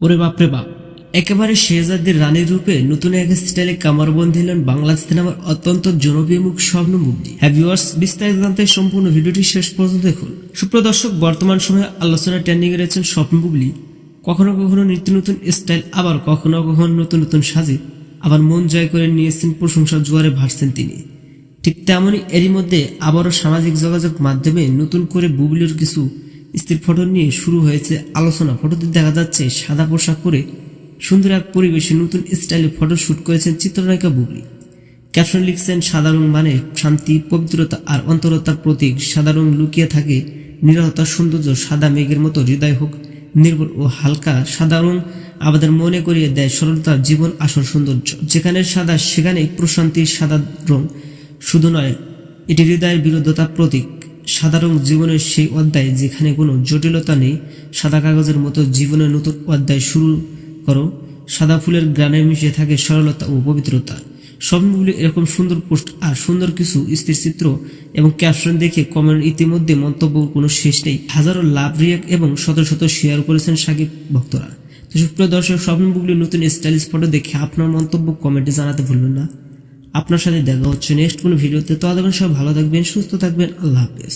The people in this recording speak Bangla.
ওরে বাপরে বাপ, একেবারে শেহজাদের রানীর রূপে নতুন এক স্টাইলে কামারবন্দি হলেন বাংলা সিনেমার অত্যন্ত জনপ্রিয় মুখ স্বপ্ন মুক্তি হ্যাঁ ভিউয়ার্স বিস্তারিত জানতে সম্পূর্ণ ভিডিওটি শেষ পর্যন্ত দেখুন। সুপ্রদর্শক বর্তমান সময়ে আলোচনা ট্রেন্ডিং রয়েছেন স্বপ্ন বুবলি। কখনো কখনো নিত্য নতুন স্টাইল, আবার কখনো কখনো নতুন নতুন সাজে আবার মন জয় করে নিয়েছেন প্রশংসা জোয়ারে ভাসছেন তিনি। ঠিক তেমনই এরই মধ্যে আবারও সামাজিক যোগাযোগ মাধ্যমে নতুন করে বুবলির কিছু স্ত্রীর ফটো নিয়ে শুরু হয়েছে আলোচনা। ফটোতে দেখা যাচ্ছে, সাদা পোশাক পরে সুন্দর এক পরিবেশে নতুন স্টাইলে ফটো শ্যুট করেছেন চিত্রনায়িকা বুবলি। ক্যাপশন লিখছেন, সাদা রং মানে শান্তি, পবিত্রতা আর অন্তরতার প্রতীক। সাদা রং লুকিয়ে থাকে নিরহতার সৌন্দর্য, সাদা মেঘের মতো হৃদয় হোক নির্ভর ও হালকা। সাদা রং আমাদের মনে করিয়ে দেয় সরলতার জীবন আসল সৌন্দর্য। যেখানে সাদা সেখানে প্রশান্তির সাদা রং শুধু নয়, এটি হৃদয়ের বিরুদ্ধতার প্রতীক। সাদা রং জীবনের সেই অধ্যায় যেখানে কোনো জটিলতা নেই, সাদা কাগজের মতো জীবনের নতুন অধ্যায় শুরু করো, সাদা ফুলের গ্রানে মিশে থাকে সরলতা ও পবিত্রতা। স্বপ্নগুলি এরকম সুন্দর পোস্ট আর সুন্দর কিছু স্থির চিত্র এবং ক্যাপশন দেখে কমেন্ট ইতিমধ্যে মন্তব্য কোনো শেষ নেই। হাজারো লাভ রিয়াক এবং শত শত শেয়ার করেছেন সাকিব ভক্তরা। তো সুপ্রিয় দর্শক স্বপ্নবুকলির নতুন স্টাইলিশ ফটো দেখে আপনার মন্তব্য কমেন্টে জানাতে ভুলবেন না। আপনার সাথে দেখা হচ্ছে নেক্সট কোনো ভিডিওতে। তো সব ভালো থাকবেন, সুস্থ থাকবেন। আল্লাহ হাফেজ।